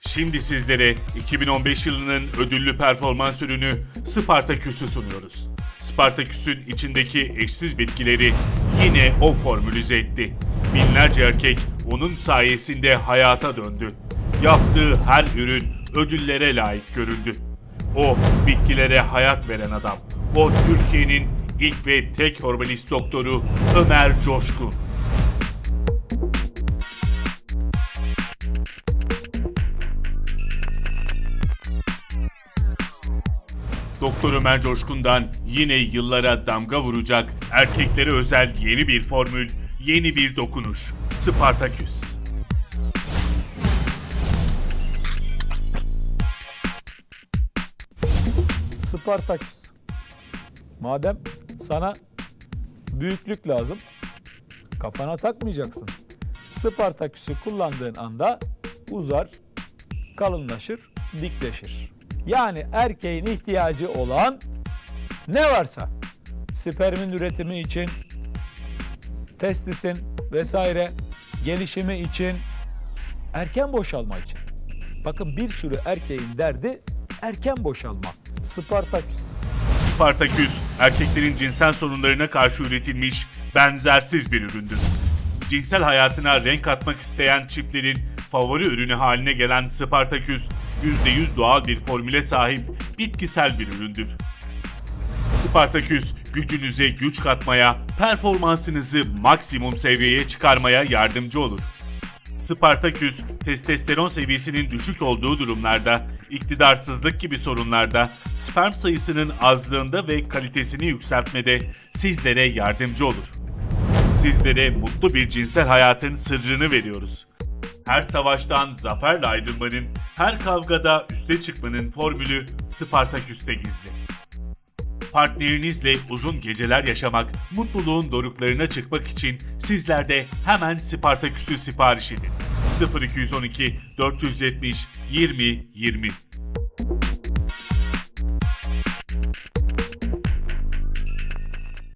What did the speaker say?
Şimdi sizlere 2015 yılının ödüllü performans ürünü Spartaküs'ü sunuyoruz. Spartaküs'ün içindeki eşsiz bitkileri yine o formülize etti. Binlerce erkek onun sayesinde hayata döndü. Yaptığı her ürün ödüllere layık görüldü. O bitkilere hayat veren adam. O Türkiye'nin ilk ve tek hormonist doktoru Ömer Coşkun. Doktor Ömer Coşkun'dan yine yıllara damga vuracak erkeklere özel yeni bir formül, yeni bir dokunuş. Spartaküs. Spartaküs. Madem sana büyüklük lazım, kafana takmayacaksın. Spartaküsü kullandığın anda uzar, kalınlaşır, dikleşir. Yani erkeğin ihtiyacı olan ne varsa spermin üretimi için, testisin vesaire gelişimi için, erken boşalma için. Bakın bir sürü erkeğin derdi erken boşalma. Spartaküs. Spartaküs, erkeklerin cinsel sorunlarına karşı üretilmiş benzersiz bir üründür. Cinsel hayatına renk katmak isteyen çiftlerin favori ürünü haline gelen Spartaküs, %100 doğal bir formüle sahip bitkisel bir üründür. Spartaküs, gücünüze güç katmaya, performansınızı maksimum seviyeye çıkarmaya yardımcı olur. Spartaküs, testosteron seviyesinin düşük olduğu durumlarda, iktidarsızlık gibi sorunlarda, sperm sayısının azlığında ve kalitesini yükseltmede sizlere yardımcı olur. Sizlere mutlu bir cinsel hayatın sırrını veriyoruz. Her savaştan zaferle ayrılmanın, her kavgada üste çıkmanın formülü Spartaküs'te gizli. Partnerinizle uzun geceler yaşamak, mutluluğun doruklarına çıkmak için sizler de hemen Spartaküs'ü sipariş edin. 0212 470 20 20